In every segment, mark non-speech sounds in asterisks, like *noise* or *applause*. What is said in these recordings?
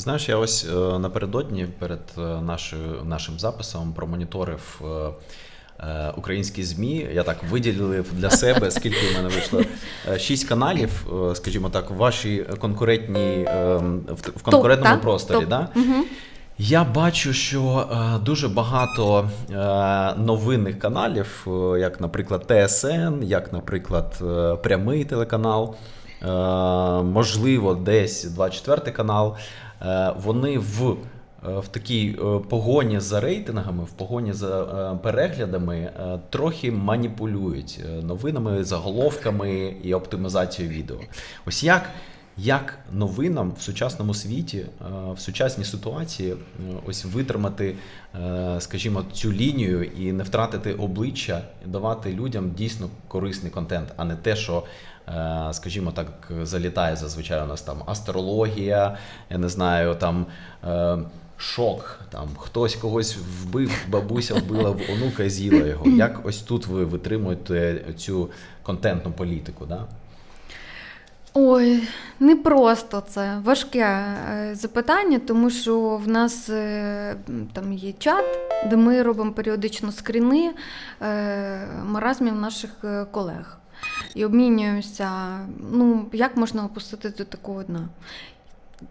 Знаєш, я ось е, напередодні перед е, нашою, нашим записом промоніторив е, українські ЗМІ. Я так виділив для себе, скільки в мене вийшло. Шість каналів, скажімо так, в вашій конкурентній в, конкурентному так? просторі. Топ. Да? Я бачу, що дуже багато новинних каналів, як, наприклад, ТСН, як, наприклад, прямий телеканал, можливо, десь 24 канал. Е, вони в, е, в такій е, погоні за рейтингами, в погоні за е, переглядами е, трохи маніпулюють е, новинами, заголовками і оптимізацією відео. Ось як як новинам в сучасному світі, е, в сучасній ситуації, е, ось витримати, е, скажімо, цю лінію і не втратити обличчя, давати людям дійсно корисний контент, а не те, що, е, скажімо так, залітає зазвичай у нас там астрологія, я не знаю, там. е, Шок, там хтось когось вбив, бабуся вбила в онука з'їла його. Як ось тут ви витримуєте цю контентну політику? Да? Ой, не просто це важке е, запитання, тому що в нас е, там є чат, де ми робимо періодично скріни е, маразмів наших е, колег і обмінюємося. Ну, як можна опустити до такого дна?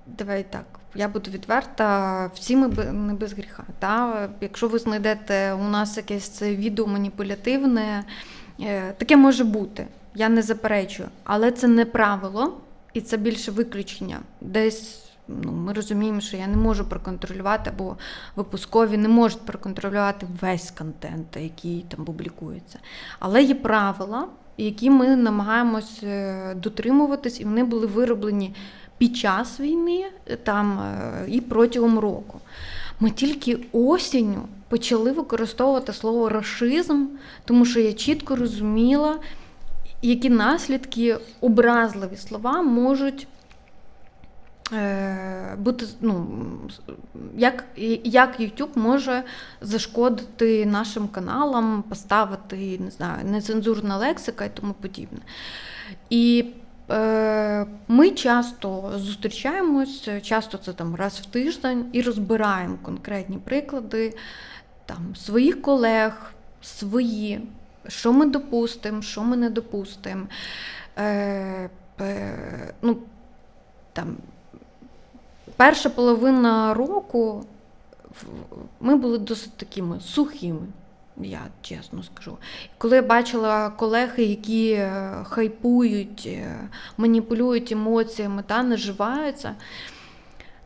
Давай так, я буду відверта, всі ми не без гріха. Та? Якщо ви знайдете у нас якесь відео маніпулятивне, е, таке може бути. Я не заперечую, але це не правило, і це більше виключення. Десь ну, ми розуміємо, що я не можу проконтролювати, або випускові не можуть проконтролювати весь контент, який там публікується. Але є правила, які ми намагаємось е, дотримуватись, і вони були вироблені під час війни е, там, е, і протягом року. Ми тільки осінню почали використовувати слово расизм, тому що я чітко розуміла, які наслідки образливі слова можуть бути, ну, як, як YouTube може зашкодити нашим каналам, поставити не знаю, нецензурна лексика і тому подібне. І е, ми часто зустрічаємось, часто це там раз в тиждень, і розбираємо конкретні приклади там, своїх колег, свої, що ми допустимо, що ми не допустимо. Е, е, ну, там, перша половина року ми були досить такими сухими. Я чесно скажу. Коли я бачила колег, які е, хайпують, е, маніпулюють емоціями та наживаються,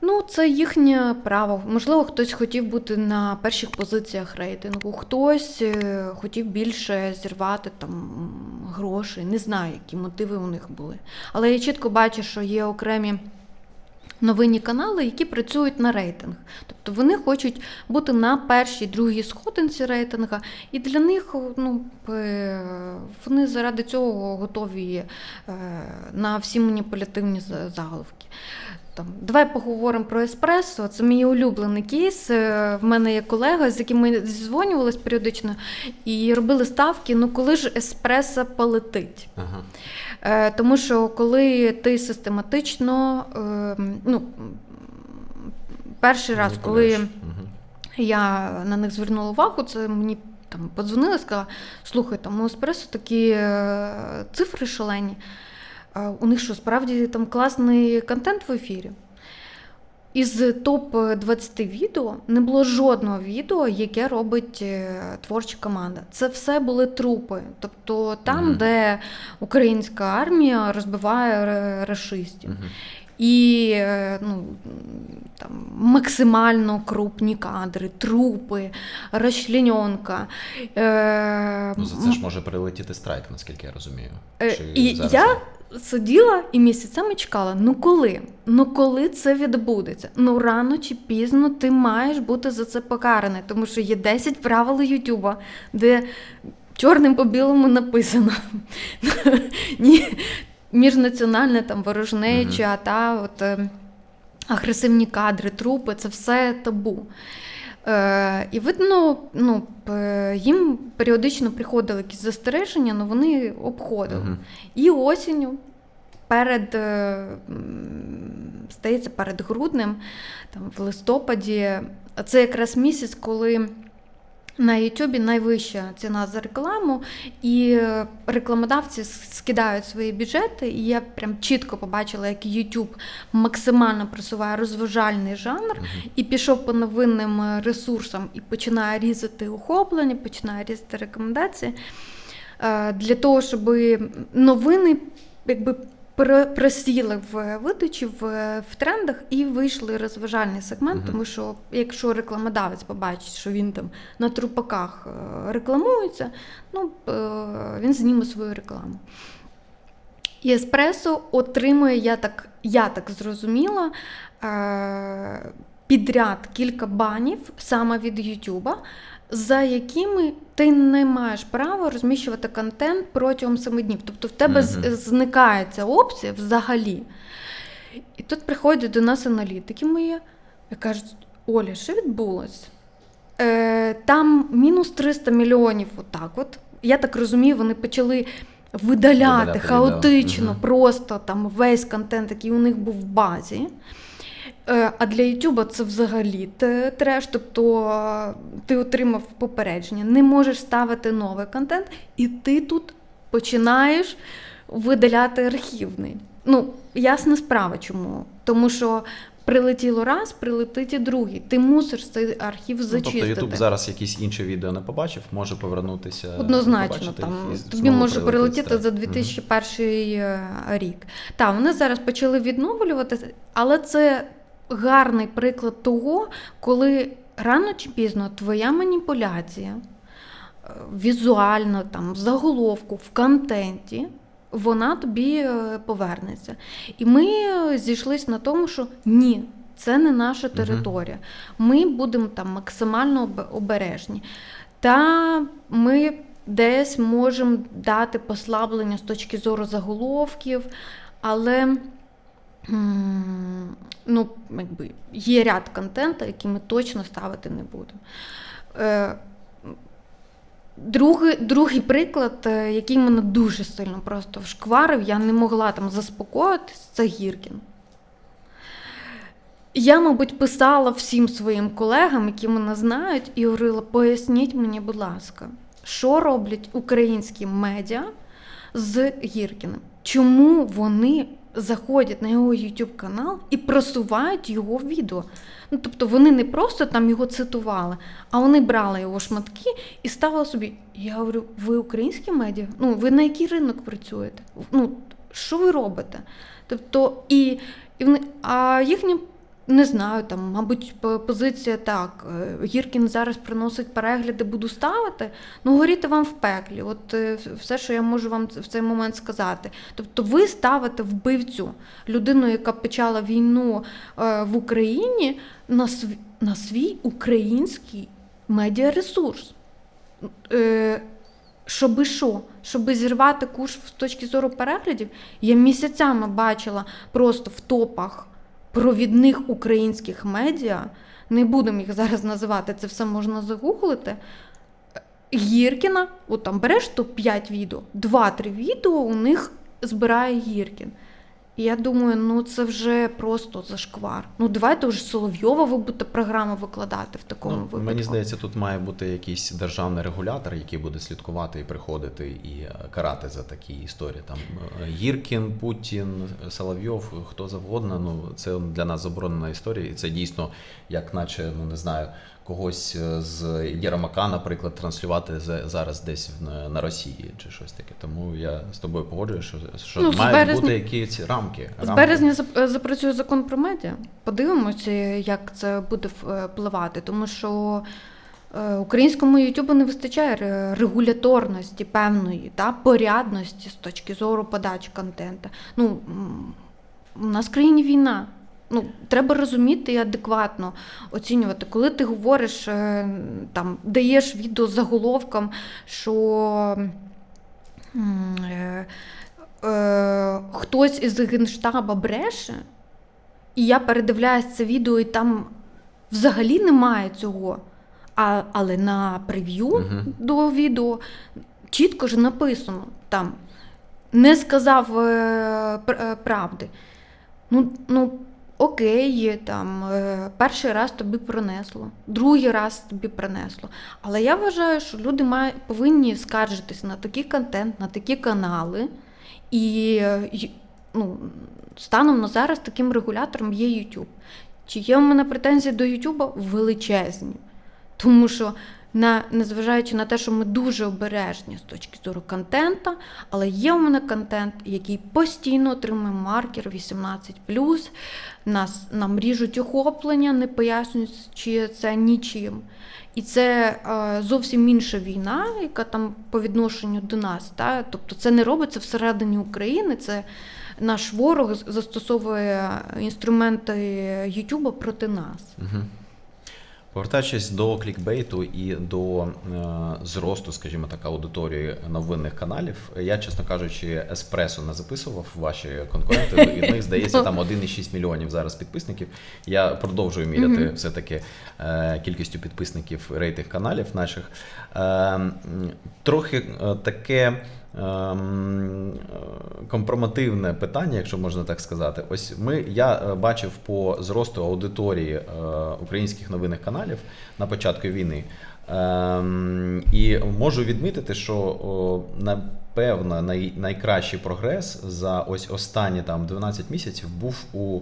ну це їхнє право. Можливо, хтось хотів бути на перших позиціях рейтингу, хтось е, хотів більше зірвати там грошей. Не знаю, які мотиви у них були. Але я чітко бачу, що є окремі новинні канали, які працюють на рейтинг. Тобто вони хочуть бути на першій, другій сходинці рейтинга, і для них ну, е, вони заради цього готові е, на всі маніпулятивні заголовки. Там, давай поговоримо про еспресо. Це мій улюблений кейс. Е, В мене є колега, з яким ми зізвонювалися періодично і робили ставки. Ну коли ж еспресо полетить? Ага. Е, Тому що коли ти систематично, е, ну, перший раз, коли. Мгм. я на них звернула увагу, це мені там подзвонили, сказала, слухай, там у еспресо такі е, цифри шалені. А У них що, справді там класний контент в ефірі? Із топ-20 відео не було жодного відео, яке робить е, творча команда. Це все були трупи. Тобто там, Мгм. де українська армія розбиває рашистів. Мгм. І е, ну, там, максимально крупні кадри, трупи, розчлененка. Е, Ну, за це ж може прилетіти страйк, наскільки я розумію. Е, Чи і зараз я? Сиділа і місяцями чекала: ну коли? Ну коли це відбудеться? Ну рано чи пізно ти маєш бути за це покараний, тому що є 10 правил Ютуба, де чорним по білому написано. *laughs* Ні, міжнаціональне там ворожнеча, та от. е, Агресивні кадри, трупи це все табу. Е, і видно, ну, їм періодично приходили якісь застереження, але вони обходили. Мгм. І осінню перед, стається перед груднем, там, в листопаді. Це якраз місяць, коли на Ютубі найвища ціна за рекламу, і е, рекламодавці скидають свої бюджети. І я прям чітко побачила, як YouTube максимально просуває розважальний жанр і пішов по новинним е, ресурсам і починає різати охоплення, починає різати рекомендації е, для того, щоб новини якби просіли в видачі, в, в трендах і вийшли розважальний сегмент, Мгм. тому що якщо рекламодавець побачить, що він там на трупаках е, рекламується, ну е, він зніме свою рекламу. І еспресо отримує, я так, я так зрозуміла, е, підряд кілька банів саме від Ютуба, за якими ти не маєш права розміщувати контент протягом семи днів. Тобто в тебе з- Мгм. зникає ця опція взагалі. І тут приходять до нас аналітики мої і кажуть: Оля, що відбулося? Е, там мінус 300 мільйонів, отак от. Я так розумію, вони почали видаляти Видаляти хаотично відео. Просто там весь контент, який у них був в базі. Е, А для Ютуба це взагалі треш. Тобто е, ти отримав попередження, не можеш ставити новий контент, і ти тут починаєш видаляти архівний. Ну, ясна справа, чому. Тому що прилетіло раз, прилетить і другий. Ти мусиш цей архів Ну, тобто зачистити. Ютуб зараз якісь інші відео не побачив, може повернутися. Однозначно, там тобі може прилетіти за страйк. 2001 е, рік. Так, вони зараз почали відновлюватися, але це гарний приклад того, коли рано чи пізно твоя маніпуляція е, візуально, там, в заголовку, в контенті. Вона тобі е, повернеться. І ми е, зійшлися на тому, що ні, це не наша територія. Ми будемо там максимально обережні. Та ми десь можемо дати послаблення з точки зору заголовків, але ну, якби, є ряд контенту, який ми точно ставити не будемо. Е, Другий, другий приклад, е, який мене дуже сильно просто вшкварив, я не могла там заспокоїтись, це Гіркін. Я, мабуть, писала всім своїм колегам, які мене знають, і говорила: поясніть мені, будь ласка, що роблять українські медіа з Гіркіним? Чому вони заходять на його YouTube канал і просувають його відео? Ну, тобто вони не просто там його цитували, а вони брали його шматки і ставили собі. Я говорю, ви українські медіа? Ну, ви на який ринок працюєте? Ну, що ви робите? Тобто, і, і вони, а їхні не знаю, там, мабуть, позиція так. е, Гіркін зараз приносить перегляди, буду ставити. Ну, горіти вам в пеклі. От е, все, що я можу вам в цей момент сказати. Тобто, ви ставите вбивцю людину, яка почала війну е, в Україні, на свій, на свій український медіаресурс. Щоби що? Щоби зірвати курс з точки зору переглядів, я місяцями бачила просто в топах провідних українських медіа, не будемо їх зараз називати, це все можна загуглити. Гіркіна, от там береш топ-5 відео, 2-3 відео у них збирає Гіркін. Я думаю, ну це вже просто зашквар. Ну давайте вже Соловйова ви будете програму викладати в такому Ну, випадку. мені здається, тут має бути якийсь державний регулятор, який буде слідкувати і приходити і е, карати за такі історії. Там е, Гіркін, Путін, Соловйов, хто завгодно. Ну це для нас заборонена історія, і це дійсно, як наче, ну не знаю, когось е, з Єрмака, наприклад, транслювати зараз десь на, на Росії чи щось таке. Тому я з тобою погоджуюсь, що, що Ну, мають березня- бути якісь рамки. З рамки. березня запрацює закон про медіа. Подивимося, як це буде е, впливати, тому що е, українському Ютубу не вистачає регуляторності певної та порядності з точки зору подачі контенту. Ну, у нас в країні війна. Ну, треба розуміти і адекватно оцінювати. Коли ти говориш, е, там, даєш відео з заголовком, що е, е, хтось із генштаба бреше, і я передивляюсь це відео, і там взагалі немає цього. А, але на прев'ю Мгм. до відео чітко ж написано там. не сказав е, правди. Ну, ну окей, там, е, перший раз тобі пронесло, другий раз тобі принесло. Але я вважаю, що люди мають, повинні скаржитися на такий контент, на такі канали. І е, ну, станом на зараз таким регулятором є YouTube. Чи є у мене претензії до YouTube? Величезні. Тому що, на, незважаючи на те, що ми дуже обережні з точки зору контента, але є у мене контент, який постійно отримує маркер 18 нас нам ріжуть охоплення, не пояснюючи це нічим. І це е, зовсім інша війна, яка там по відношенню до нас. Та? Тобто це не робиться всередині України, це наш ворог застосовує інструменти Ютуба проти нас. Угу. Повертаючись до клікбейту і до е, зросту, скажімо так, аудиторії новинних каналів, я, чесно кажучи, еспресо не записував ваші конкуренти. І в них здається там 1,6 мільйонів зараз підписників. Я продовжую міряти Мгм. все-таки е, кількістю підписників рейтинг каналів наших. Е, трохи е, таке. Ем, Компромативне питання, якщо можна так сказати. Ось ми я е, бачив по зросту аудиторії е, українських новинних каналів на початку війни. Ем, і можу відмітити, що напевно най, найкращий прогрес за ось останні там 12 місяців був у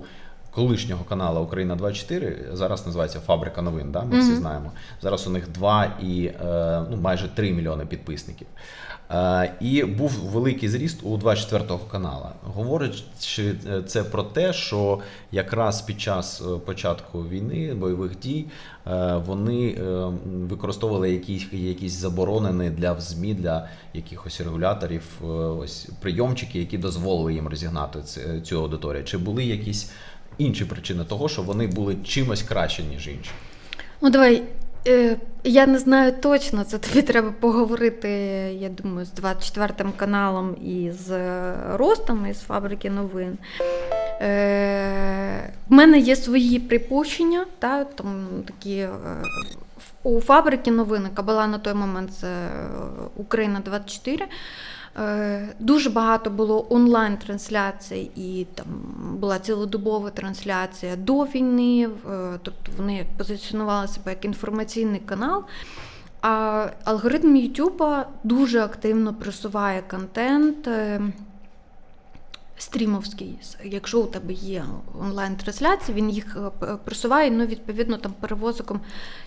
колишнього каналу Україна 24 зараз називається Фабрика новин. Да? Ми всі знаємо. Зараз у них 2 і е, ну, майже 3 мільйони підписників. Е, І був великий зріст у 24-го канала. Говорячи е, це про те, що якраз під час е, початку війни, бойових дій, вони використовували якісь, якісь заборонені для ЗМІ, для якихось регуляторів, ось прийомчики, які дозволили їм розігнати цю аудиторію. Чи були якісь інші причини того, що вони були чимось краще, ніж інші? Ну, давай. Е, я не знаю точно, це тобі треба поговорити, я думаю, з 24 каналом і з е, Ростом із фабрики новин. Е, в мене є свої припущення, та, там такі. Е, у фабрики новин, яка була на той момент це е, Україна 24. Е, Дуже багато було онлайн-трансляцій, і там була цілодобова трансляція до війни. е, Тобто вони позиціонували себе як інформаційний канал. А алгоритм Ютуба дуже активно просуває контент. е, Стрімовський, якщо у тебе є онлайн-трансляції, він їх просуває, ну, відповідно, там перевозиком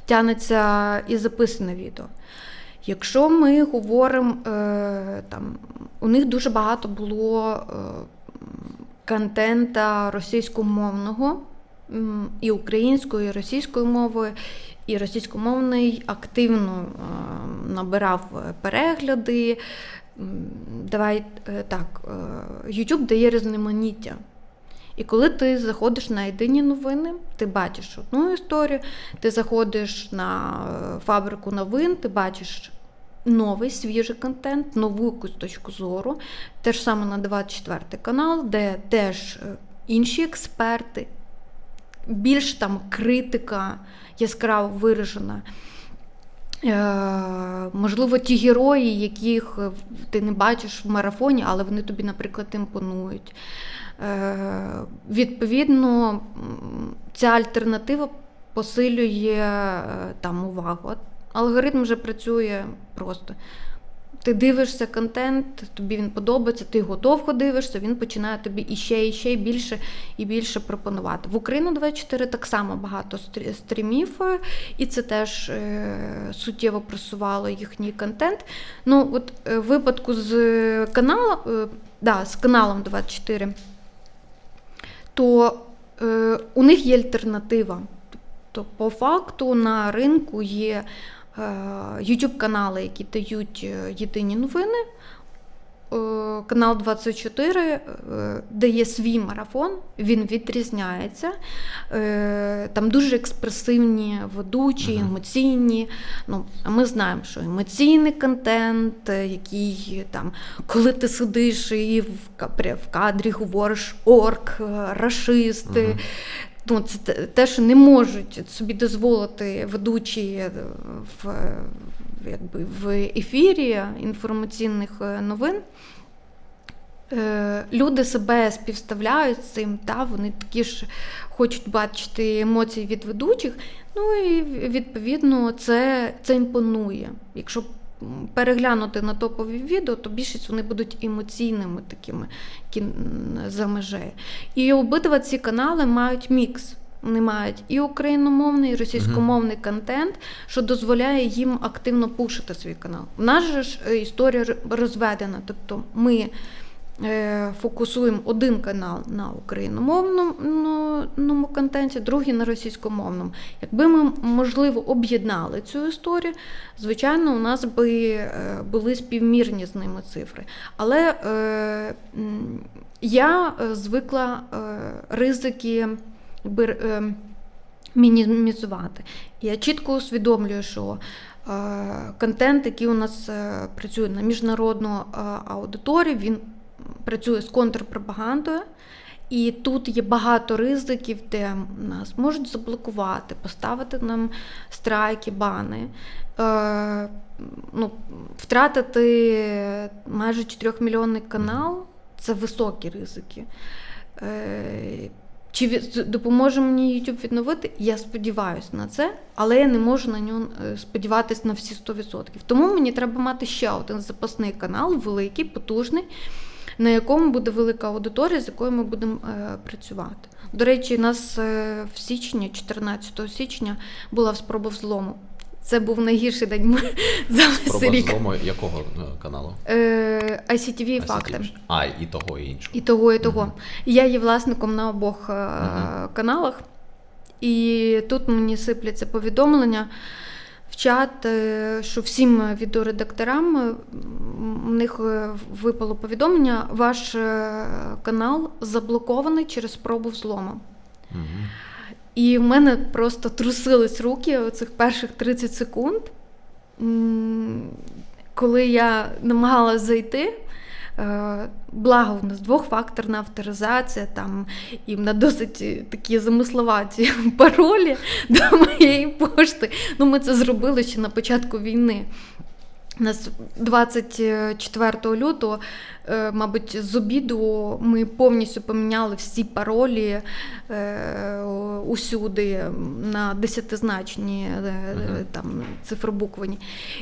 тягнеться і записане відео. Якщо ми говоримо, е, там, у них дуже багато було е, контента російськомовного і українською, і російською мовою, і російськомовний активно е, набирав перегляди. Давай так, YouTube дає різноманіття. І коли ти заходиш на єдині новини, ти бачиш одну історію, ти заходиш на е, фабрику новин, ти бачиш новий свіжий контент, нову якусь точку зору. Те ж саме на 24 канал, де теж е, інші експерти, більш там критика яскраво виражена. Е, можливо, ті герої, яких е, ти не бачиш в марафоні, але вони тобі, наприклад, імпонують. Е, відповідно, ця альтернатива посилює там увагу. Алгоритм вже працює просто. Ти дивишся контент, тобі він подобається, ти його довго дивишся, він починає тобі іще, і більше і більше пропонувати. В Україну 24 так само багато стрімів, і це теж е, суттєво просувало їхній контент. Ну, от е, в випадку з каналом, е, да, з каналом 24, то у них є альтернатива. Тобто, по факту на ринку є YouTube канали, які дають е, єдині новини. Е, Канал 24 е, дає свій марафон, він відрізняється. Е, Там дуже експресивні ведучі, емоційні. Ну, ми знаємо, що емоційний контент, е, який там, коли ти сидиш і в кадрі говориш орк, е, рашисти. Ну, це те- що не можуть собі дозволити ведучі е, в, е, якби, в ефірі інформаційних е, новин. Люди себе співставляють з цим, та вони такі ж хочуть бачити емоції від ведучих. Ну і відповідно це, це імпонує. Якщо переглянути на топові відео, то більшість вони будуть емоційними такими які за межею. І обидва ці канали мають мікс. Вони мають і україномовний, і російськомовний контент, що дозволяє їм активно пушити свій канал. У нас же ж е, історія розведена. Тобто ми фокусуємо один канал на україномовному контенті, другий на російськомовному. Якби ми, можливо, об'єднали цю історію, звичайно, у нас би е, були співмірні з ними цифри. Але е, я е, звикла е, ризики е, мінімізувати. Я чітко усвідомлюю, що е, контент, який у нас е, працює на міжнародну е, аудиторію, він працює з контрпропагандою. І тут є багато ризиків, де нас можуть заблокувати, поставити нам страйки, бани, е, ну, втратити майже 4-мільйонний канал це високі ризики. Е, чи допоможе мені YouTube відновити? Я сподіваюся на це, але я не можу на нього е, сподіватися на всі 100%. Тому мені треба мати ще один запасний канал, великий, потужний, на якому буде велика аудиторія, з якою ми будемо е, працювати. До речі, у нас е, в січні, 14 січня, була спроба взлому. Це був найгірший день за весь Спроба рік. злому якого е, каналу? ICTV факти. А, і того, і іншого. І того, і того. Мгм. Я є власником на обох Мгм. каналах, і тут мені сипляться повідомлення в чат, е, що всім відеоредакторам у них е, випало повідомлення: ваш е, канал заблокований через спробу взлому. Угу. І в мене просто трусились руки оцих перших 30 секунд, коли я намагалася зайти. Е, Благо, у нас двохфакторна авторизація, там і на досить е, такі замисловаті *laughs* паролі до моєї пошти. Ну, ми це зробили ще на початку війни. У нас 24 лютого, е, мабуть, з обіду ми повністю поміняли всі паролі усюди на десятизначні там, цифробуквені.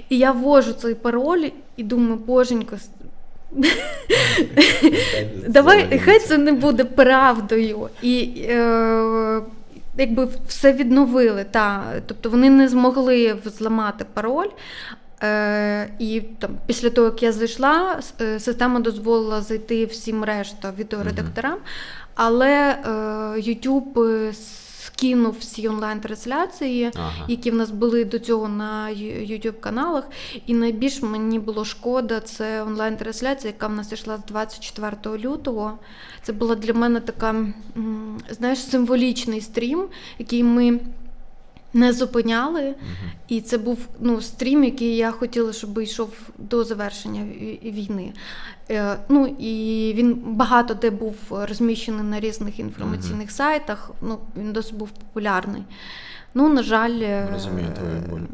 І я ввожу цей пароль і думаю, боженько, давай, хай це не буде правдою. І е, якби все відновили. Та. Тобто вони не змогли зламати пароль. Е, і там, після того, як я зайшла, е, система дозволила зайти всім решта відеоредакторам, але е, YouTube скинув всі онлайн-трансляції, Ага. які в нас були до цього на YouTube каналах. І найбільш мені було шкода, це онлайн-трансляція, яка в нас йшла з 24 лютого. Це була для мене така, знаєш, символічний стрім, який ми не зупиняли. Угу. І це був ну, стрім, який я хотіла, щоб йшов до завершення ві- війни. Е, ну і він багато де був розміщений на різних інформаційних сайтах. Ну, він досить був популярний. Ну, на жаль, е, Розумію твою боль.